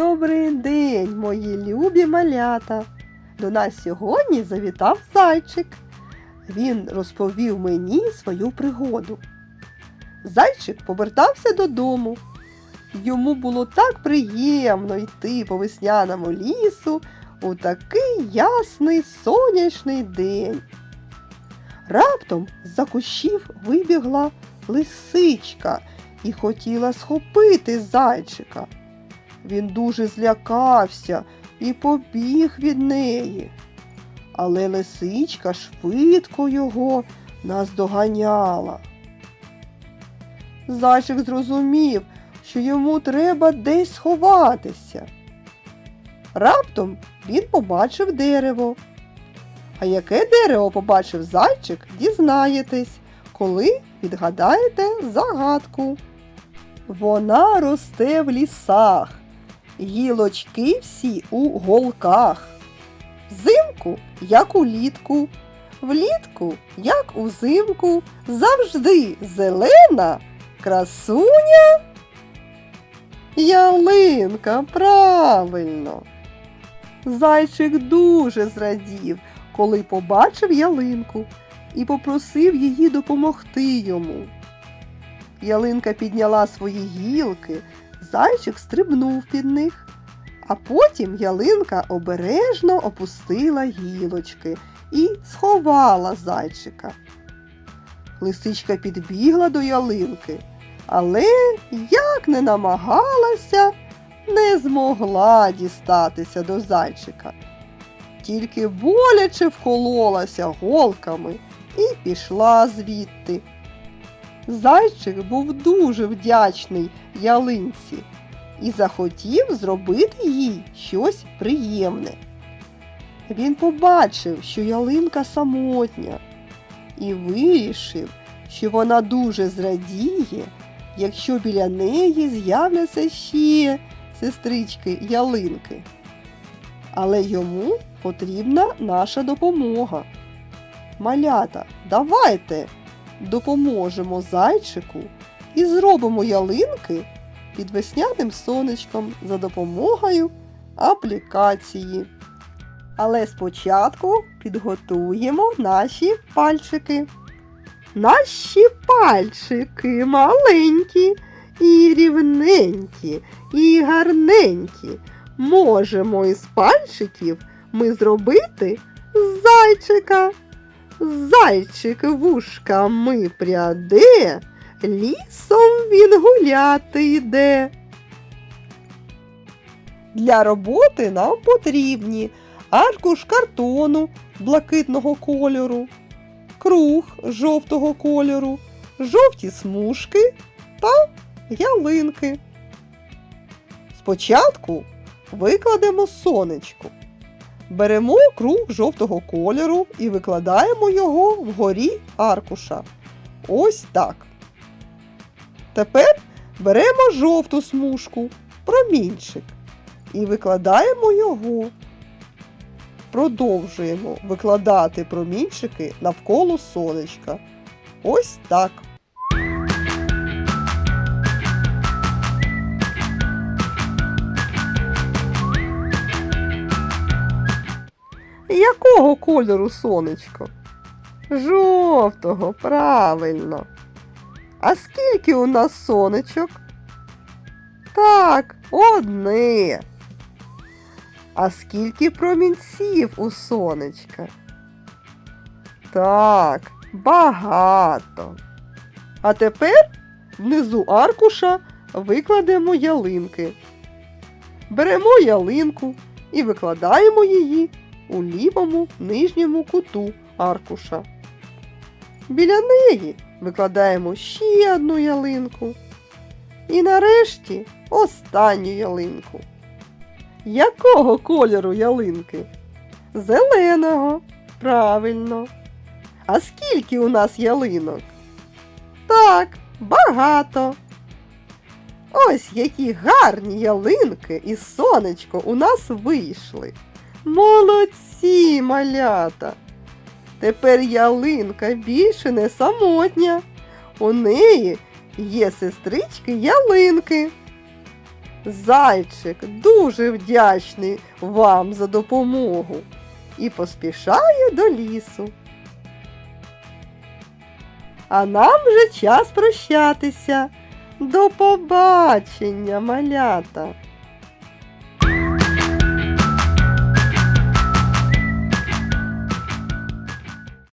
Добрий день, мої любі малята. До нас сьогодні завітав зайчик. Він розповів мені свою пригоду. Зайчик повертався додому. Йому було так приємно йти по весняному лісу у такий ясний сонячний день. Раптом з-за кущів вибігла лисичка і хотіла схопити зайчика. Він дуже злякався і побіг від неї. Але лисичка швидко його наздоганяла. Зайчик зрозумів, що йому треба десь сховатися. Раптом він побачив дерево. А яке дерево побачив зайчик, дізнаєтесь, коли відгадаєте загадку. Вона росте в лісах, гілочки всі у голках. Взимку, як улітку, влітку, як узимку, завжди зелена красуня. Ялинка, правильно. Зайчик дуже зрадів, коли побачив ялинку і попросив її допомогти йому. Ялинка підняла свої гілки, зайчик стрибнув під них, а потім ялинка обережно опустила гілочки і сховала зайчика. Лисичка підбігла до ялинки, але як не намагалася, не змогла дістатися до зайчика. Тільки боляче вкололася голками і пішла звідти. Зайчик був дуже вдячний ялинці і захотів зробити їй щось приємне. Він побачив, що ялинка самотня, і вирішив, що вона дуже зрадіє, якщо біля неї з'являться ще сестрички ялинки. Але йому потрібна наша допомога. Малята, давайте допоможемо зайчику і зробимо ялинки під весняним сонечком за допомогою аплікації. Але спочатку підготуємо наші пальчики. Наші пальчики маленькі і рівненькі, і гарненькі. Можемо із пальчиків ми зробити зайчика. Зайчик вушками пряде, лісом він гуляти йде. Для роботи нам потрібні аркуш картону блакитного кольору, круг жовтого кольору, жовті смужки та ялинки. Спочатку викладемо сонечко. Беремо круг жовтого кольору і викладаємо його вгорі аркуша. Ось так. Тепер беремо жовту смужку, промінчик, і викладаємо його. Продовжуємо викладати промінчики навколо сонечка. Ось так. Якого кольору сонечко? Жовтого, правильно. А скільки у нас сонечок? Так, одне. А скільки промінців у сонечка? Так, багато. А тепер внизу аркуша викладемо ялинки. Беремо ялинку і викладаємо її у лівому нижньому куту аркуша. Біля неї викладаємо ще одну ялинку. І нарешті останню ялинку. Якого кольору ялинки? Зеленого. Правильно. А скільки у нас ялинок? Так, багато. Ось які гарні ялинки і сонечко у нас вийшли. Молодці, малята! Тепер ялинка більше не самотня. У неї є сестрички ялинки. Зайчик дуже вдячний вам за допомогу і поспішає до лісу. А нам вже час прощатися. До побачення, малята!